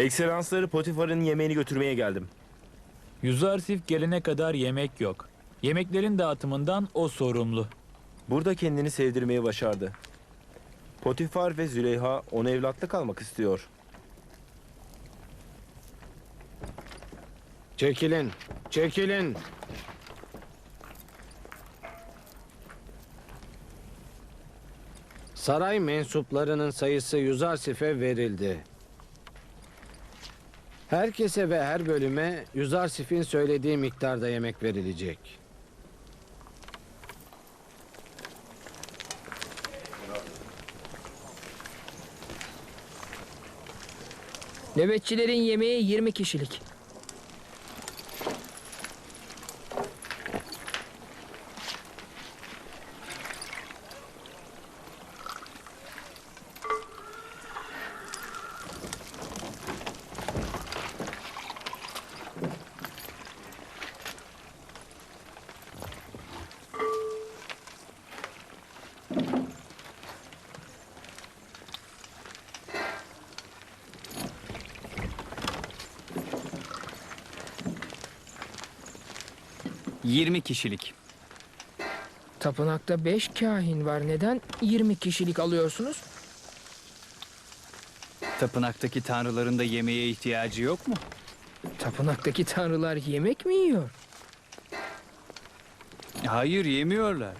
Ekselansları Potifar'ın yemeğini götürmeye geldim. Yüzarsif gelene kadar yemek yok. Yemeklerin dağıtımından o sorumlu. Burada kendini sevdirmeyi başardı. Potifar ve Züleyha onu evlatlık almak istiyor. Çekilin, çekilin. Saray mensuplarının sayısı Yüzarsif'e verildi. Herkese ve her bölüme Yüzarsif'in söylediği miktarda yemek verilecek. Nöbetçilerin yemeği 20 kişilik. ...20 kişilik. Tapınakta 5 kahin var. Neden 20 kişilik alıyorsunuz? Tapınaktaki tanrıların da yemeğe ihtiyacı yok mu? Tapınaktaki tanrılar yemek mi yiyor? Hayır yemiyorlar.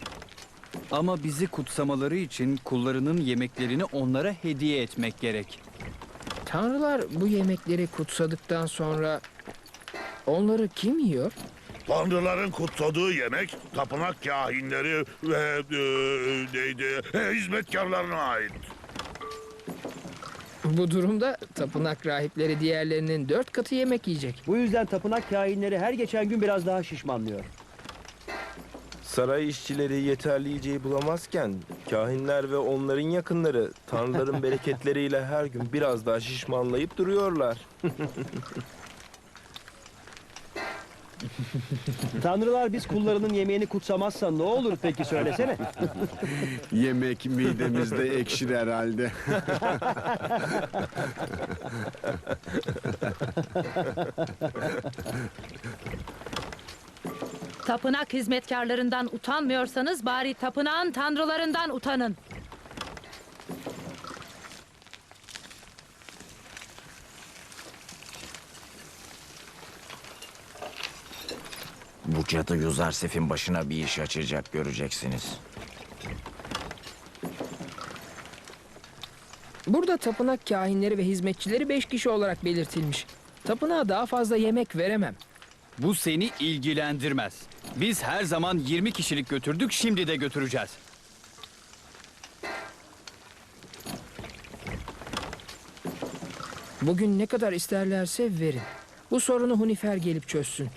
Ama bizi kutsamaları için kullarının yemeklerini onlara hediye etmek gerek. Tanrılar bu yemekleri kutsadıktan sonra onları kim yiyor? Tanrıların kutsadığı yemek tapınak kahinleri ve e, neydi e, hizmetkarlarına ait. Bu durumda tapınak rahipleri diğerlerinin dört katı yemek yiyecek. Bu yüzden tapınak kahinleri her geçen gün biraz daha şişmanlıyor. Saray işçileri yeterli yiyeceği bulamazken kahinler ve onların yakınları tanrıların bereketleriyle her gün biraz daha şişmanlayıp duruyorlar. Tanrılar biz kullarının yemeğini kutsamazsa ne olur peki söylesene. Yemek midemizde ekşir herhalde. Tapınak hizmetkarlarından utanmıyorsanız bari tapınağın tanrılarından utanın. Cadı Yuzarsif'in başına bir iş açacak göreceksiniz. Burada tapınak kahinleri ve hizmetçileri 5 kişi olarak belirtilmiş. Tapınağa daha fazla yemek veremem. Bu seni ilgilendirmez. Biz her zaman 20 kişilik götürdük, şimdi de götüreceğiz. Bugün ne kadar isterlerse verin. Bu sorunu Hunifer gelip çözsün.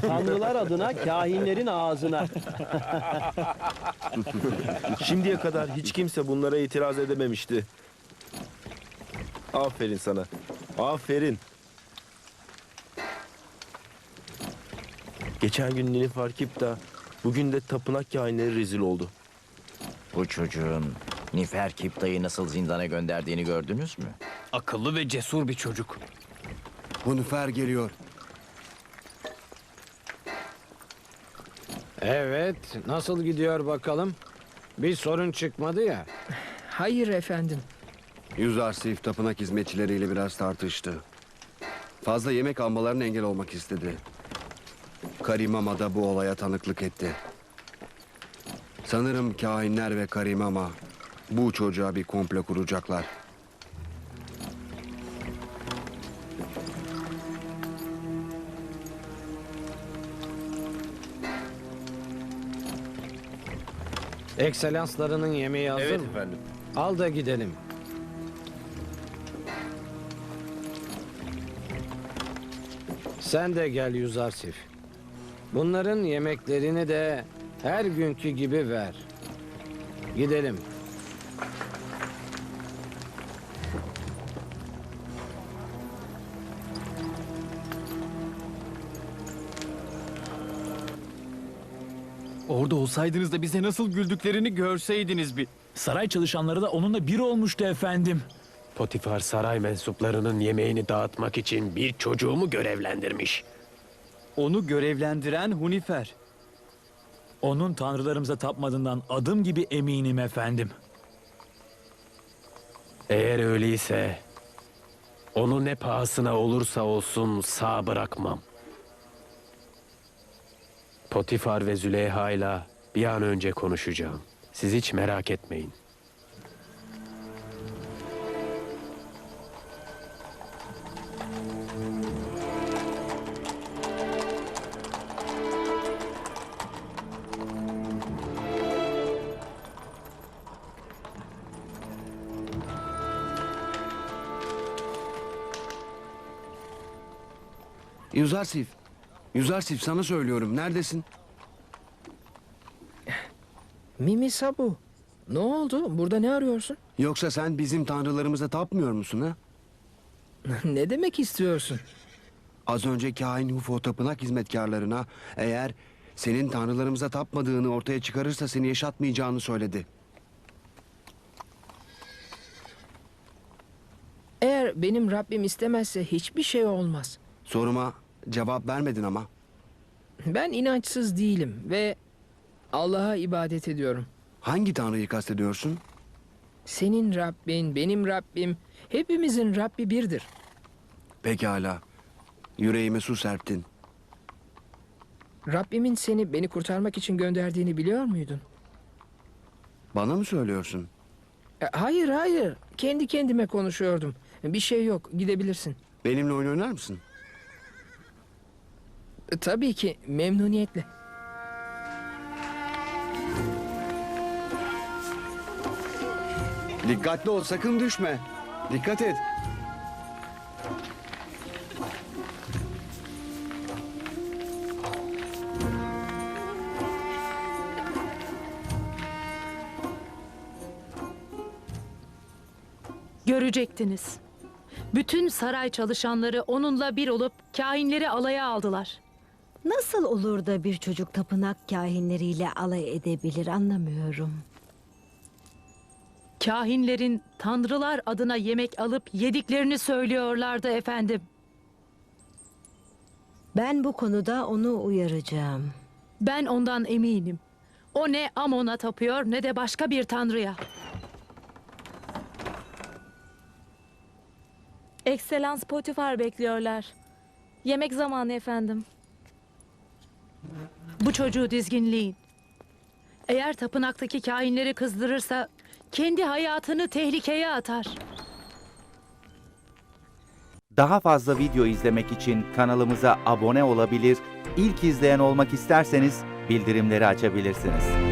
Tanrılar adına kahinlerin ağzına. Şimdiye kadar hiç kimse bunlara itiraz edememişti. Aferin sana. Aferin. Geçen gün Nilüfer Kipta, bugün de tapınak kahinleri rezil oldu. Bu çocuğun Nifer Kipta'yı nasıl zindana gönderdiğini gördünüz mü? Akıllı ve cesur bir çocuk. Hunufer geliyor. Evet, nasıl gidiyor bakalım? Bir sorun çıkmadı ya. Hayır efendim. Yüzarsif tapınak hizmetçileriyle biraz tartıştı. Fazla yemek almalarına engel olmak istedi. Karimama da bu olaya tanıklık etti. Sanırım kahinler ve Karimama bu çocuğa bir komplo kuracaklar. Ekselanslarının yemeği hazır Evet mı? efendim. Al da gidelim. Sen de gel Yüzarsif. Bunların yemeklerini de Her günkü gibi ver. Gidelim. Orada olsaydınız da bize nasıl güldüklerini görseydiniz bir. Saray çalışanları da onunla bir olmuştu efendim. Potifar saray mensuplarının yemeğini dağıtmak için bir çocuğumu görevlendirmiş. Onu görevlendiren Hunifer. Onun tanrılarımıza tapmadığından adım gibi eminim efendim. Eğer öyleyse onu ne pahasına olursa olsun sağ bırakmam. Potifar ve Züleyha ile bir an önce konuşacağım. Siz hiç merak etmeyin. Yüzarsif. Yüzarsif sana söylüyorum. Neredesin? Mimi Sabu. Ne oldu? Burada ne arıyorsun? Yoksa sen bizim tanrılarımıza tapmıyor musun ha? ne demek istiyorsun? Az önce kahin Hufo tapınak hizmetkarlarına eğer senin tanrılarımıza tapmadığını ortaya çıkarırsa seni yaşatmayacağını söyledi. Eğer benim Rabbim istemezse hiçbir şey olmaz. Soruma cevap vermedin ama. Ben inançsız değilim ve Allah'a ibadet ediyorum. Hangi tanrıyı kastediyorsun? Senin Rabbin, benim Rabbim, hepimizin Rabbi birdir. Pekala. Yüreğime su serptin. Rabbimin seni beni kurtarmak için gönderdiğini biliyor muydun? Bana mı söylüyorsun? E, Hayır, hayır. Kendi kendime konuşuyordum. Bir şey yok, gidebilirsin. Benimle oyun oynar mısın? E, Tabii ki, memnuniyetle. Dikkatli ol sakın düşme. Dikkat et. Görecektiniz. Bütün saray çalışanları onunla bir olup kahinleri alaya aldılar. Nasıl olur da bir çocuk tapınak kahinleriyle alay edebilir anlamıyorum. Kahinlerin tanrılar adına yemek alıp yediklerini söylüyorlardı efendim. Ben bu konuda onu uyaracağım. Ben ondan eminim. O ne Amon'a tapıyor ne de başka bir tanrıya. Ekselans Potifar bekliyorlar. Yemek zamanı efendim. Çocuğu dizginleyin. Eğer tapınaktaki kahinleri kızdırırsa kendi hayatını tehlikeye atar. Daha fazla video izlemek için kanalımıza abone olabilir, ilk izleyen olmak isterseniz bildirimleri açabilirsiniz.